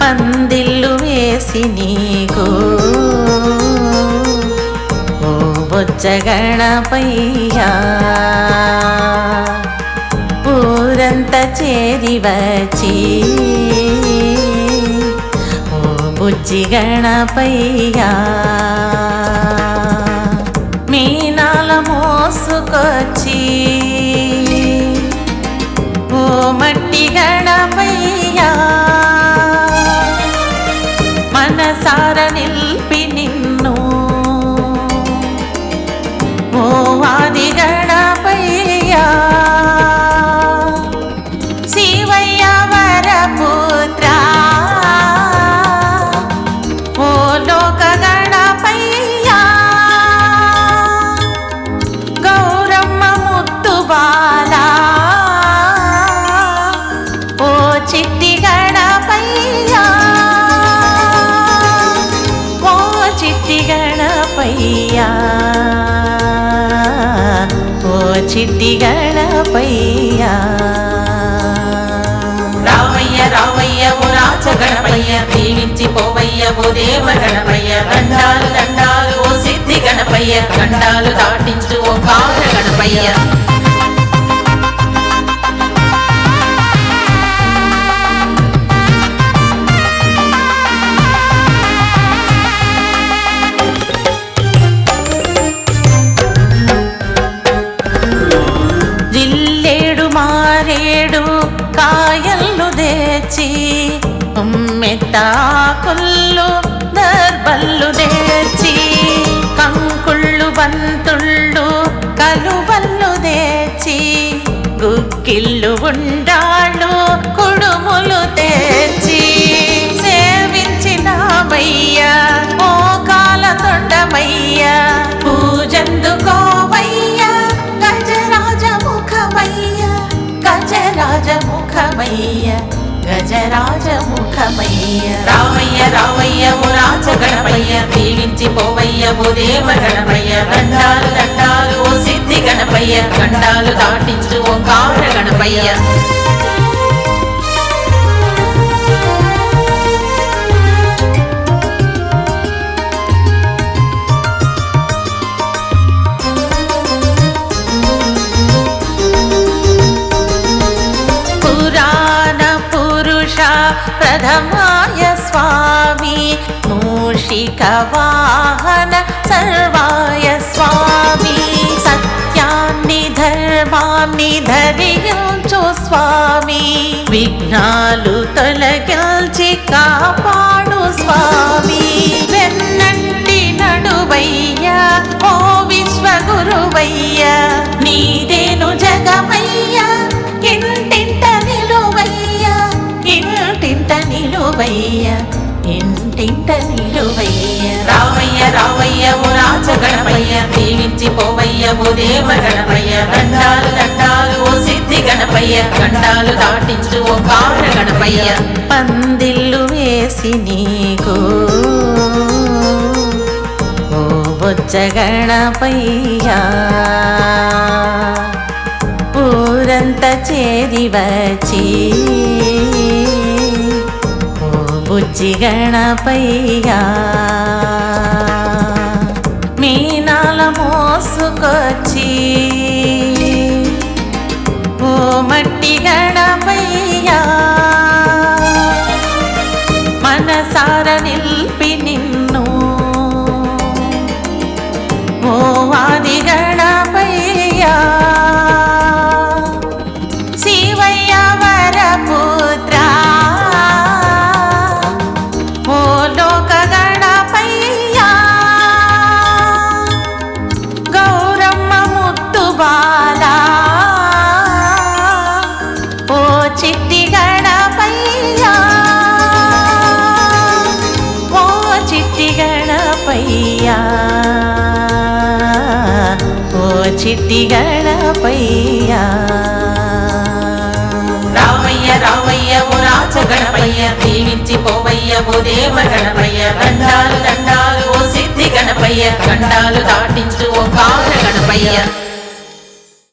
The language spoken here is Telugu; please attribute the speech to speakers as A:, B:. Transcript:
A: పందిల్లు వేసి నీకు. ఓ బొజ్జ గణపయ్యా. ఊరంతా చేరి వచ్చి ఓ బుజ్జి గణపయ్యా. మీనాల మోసుకొచ్చి ఓ మట్టి గణపయ్యా. మనసార నిల్పి నిన్ను ఓ ఓ చిట్టి
B: రామయ్య రామయ్య ఓ రాజ గణపయ్య దీవించి పోవయ్య ఓ దేవ గణపయ్య దండాలు దండాలు ఓ సిద్ధి గణపయ్య దండాలు దాటించు ఓ కాల గణపయ్య.
A: కాకుళ్ళు దర్బల్లు దేచి కంకుళ్ళు బంతుళ్ళు కలువల్లు దేచి గుక్కిళ్ళు ఉండాళ్ళు కుడుములు తెచ్చి సేవించినామయ్యా ఓ కాల తొండమయ్యా పూజందుకోవయ్యా గజరాజ ముఖమయ్య గజరాజ ముఖమయ్య గజరాజ ముఖమయ్య
B: రామయ్య రామయ్య ఓ రాజ గణపయ్య దీవించి పోవయ్య ఓ దేవ గణపయ్య దండాలు దండాలు ఓ సిద్ధి గణపయ్య గండాలు దాటించు ఓ కార గణపయ్య
A: ప్రథమాయ స్వామి మూషిక వాహన సర్వాయ స్వామి సత్యాన్ని ధర్మాన్ని ధరించు స్వామి విఘ్నాలు తొలగించి కాపాడు స్వామి. వెన్నంటి నడువయ్యా ఓ విశ్వగురువయ్యా నీదేను జగమయ్యా. నిలువయ్యా ఇంటింట నిలువయ్యా
B: రామయ్య రామయ్య ఓ రాజ గణపయ్య దీవించి పోవయ్య ఓ దేవ గణపయ్య దండాలు దండాలు ఓ సిద్ధి గణపయ్య గండాలు దాటించు ఓ కార గణపయ్య
A: పందిల్లు వేసి నీకు ఓ బొజ్జ గణపయ్యా ఊరంత చేరి వచ్చి బుజ్జి గణపయ్యా. మీనాల మోసుకొచ్చి చిట్టిగళ పయ్యా రామయ్య రామయ్య ఓ రాచ గణపయ్య
B: దీవించి పోవయ్య ఓ దేవ గణపయ్య. దండాలు దండాలు ఓ సిద్ధి గణపయ్య. దండాలు దాటించు ఓ కాల గణపయ్య.